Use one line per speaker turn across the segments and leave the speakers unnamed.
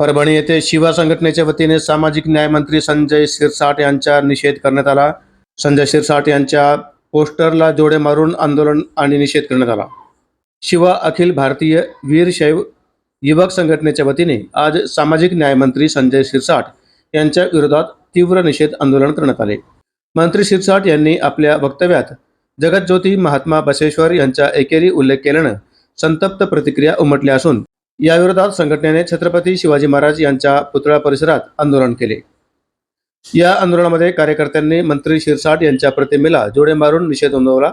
परभणी येथे शिवा संघटनेच्या वतीने सामाजिक न्यायमंत्री संजय शिरसाट यांचा निषेध करण्यात आला. संजय शिरसाट यांच्या पोस्टरला जोडे मारून आंदोलन आणि निषेध करण्यात आला. शिवा अखिल भारतीय वीरशैव युवक संघटनेच्या वतीने आज सामाजिक न्यायमंत्री संजय शिरसाट यांच्या विरोधात तीव्र निषेध आंदोलन करण्यात आले. मंत्री शिरसाट यांनी आपल्या वक्तव्यात जगतज्योती महात्मा बसेश्वर यांच्या एकेरी उल्लेख केल्यानं संतप्त प्रतिक्रिया उमटल्या असून याविरोधात संघटनेने छत्रपती शिवाजी महाराज यांच्या पुतळा परिसरात आंदोलन केले. या आंदोलनामध्ये कार्यकर्त्यांनी मंत्री शिरसाट यांच्या प्रतिमेला जोडे मारून निषेध नोंदवला.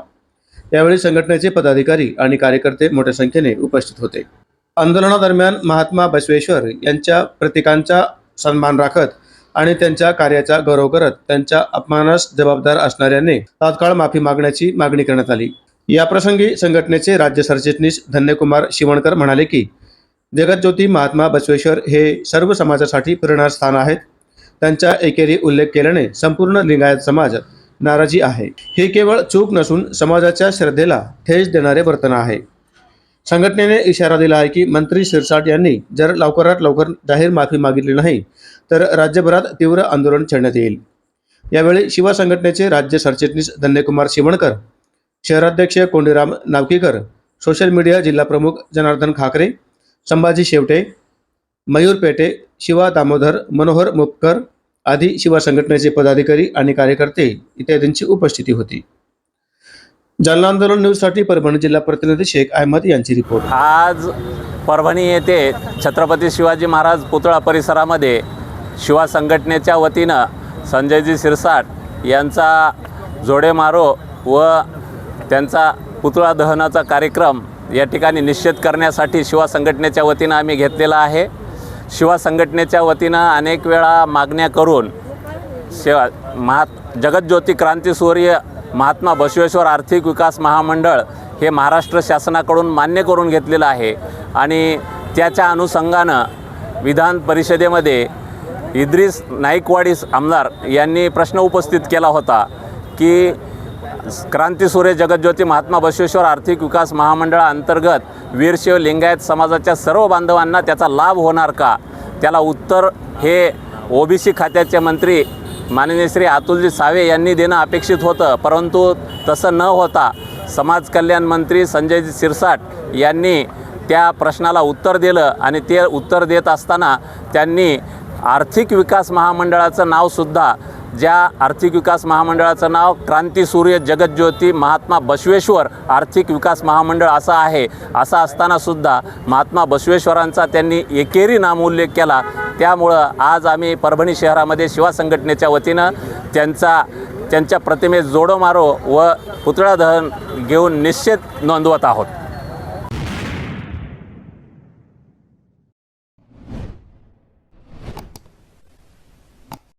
यावेळी संघटनेचे पदाधिकारी आणि कार्यकर्ते मोठ्या संख्येने उपस्थित होते. आंदोलनादरम्यान महात्मा बसवेश्वर यांच्या प्रतीकांचा सन्मान राखत आणि त्यांच्या कार्याचा गौरव करत त्यांच्या अपमानास जबाबदार असणाऱ्यांनी तात्काळ माफी मागण्याची मागणी करण्यात आली. याप्रसंगी संघटनेचे राज्य सरचिटणीस धन्यकुमार शिवणकर म्हणाले की जगतज्योती महात्मा बसवेश्वर हे सर्व समाजासाठी प्रेरणास्थान आहेत. त्यांचा एकेरी उल्लेख केल्याने संपूर्ण लिंगायत समाज नाराजी आहे. हे केवळ चूक नसून समाजाच्या श्रद्धेला ठेच देणारे वर्तन आहे. संघटनेने इशारा दिला आहे की मंत्री शिरसाट यांनी जर लवकरात लवकर जाहीर माफी मागितली नाही तर राज्यभरात तीव्र आंदोलन छेडण्यात येईल. यावेळी शिवा संघटनेचे राज्य सरचिटणीस धन्यकुमार शिवणकर शहराध्यक्ष कोंडीराम नावकीकर सोशल मीडिया जिल्हाप्रमुख जनार्दन खाकरे संभाजी शेवटे मयूर पेटे शिवा दामोदर मनोहर मुपकर आदी शिवा संघटनेचे पदाधिकारी आणि कार्यकर्ते इत्यादींची उपस्थिती होती. जालना आंदोलन न्यूजसाठी परभणी जिल्हा प्रतिनिधी शेख अहमद यांची रिपोर्ट.
आज परभणी येथे छत्रपती शिवाजी महाराज पुतळा परिसरामध्ये शिवा संघटनेच्या वतीनं संजयजी शिरसाट यांचा जोडे मारो व त्यांचा पुतळा दहनाचा कार्यक्रम या ठिकाणी निश्चित करण्यासाठी शिवा संघटनेच्या वतीनं आम्ही घेतलेला आहे. शिवा संघटनेच्या वतीनं अनेक वेळा मागण्या करून शिवा महात जगतज्योती क्रांतीसूर्य महात्मा बसवेश्वर आर्थिक विकास महामंडळ हे महाराष्ट्र शासनाकडून मान्य करून घेतलेलं आहे. आणि त्याच्या अनुषंगानं विधान परिषदेमध्ये इद्रिस नाईकवाडीस आमदार यांनी प्रश्न उपस्थित केला होता की क्रांतीसूर्य जगज्योती महात्मा बसवेश्वर आर्थिक विकास महामंडळाअंतर्गत वीरशैव लिंगायत समाजाच्या सर्व बांधवांना त्याचा लाभ होणार का? त्याला उत्तर हे ओबीसी खात्याचे मंत्री माननीय श्री अतुलजी सावे यांनी देणं अपेक्षित होतं परंतु तसं न होता समाज कल्याण मंत्री संजयजी शिरसाट यांनी त्या प्रश्नाला उत्तर दिलं आणि ते उत्तर देत असताना त्यांनी आर्थिक विकास महामंडळाचं नावसुद्धा ज्या आर्थिक विकास महामंडळाचं नाव क्रांतीसूर्य जगज्योती महात्मा बसवेश्वर आर्थिक विकास महामंडळ असं आहे असं असतानासुद्धा महात्मा बसवेश्वरांचा त्यांनी एकेरी नामोल्लेख केला. त्यामुळं आज आम्ही परभणी शहरामध्ये शिवा संघटनेच्या वतीनं त्यांचा त्यांच्या प्रतिमेस जोडो मारो व पुतळा दहन घेऊन निश्चित नोंदवत आहोत.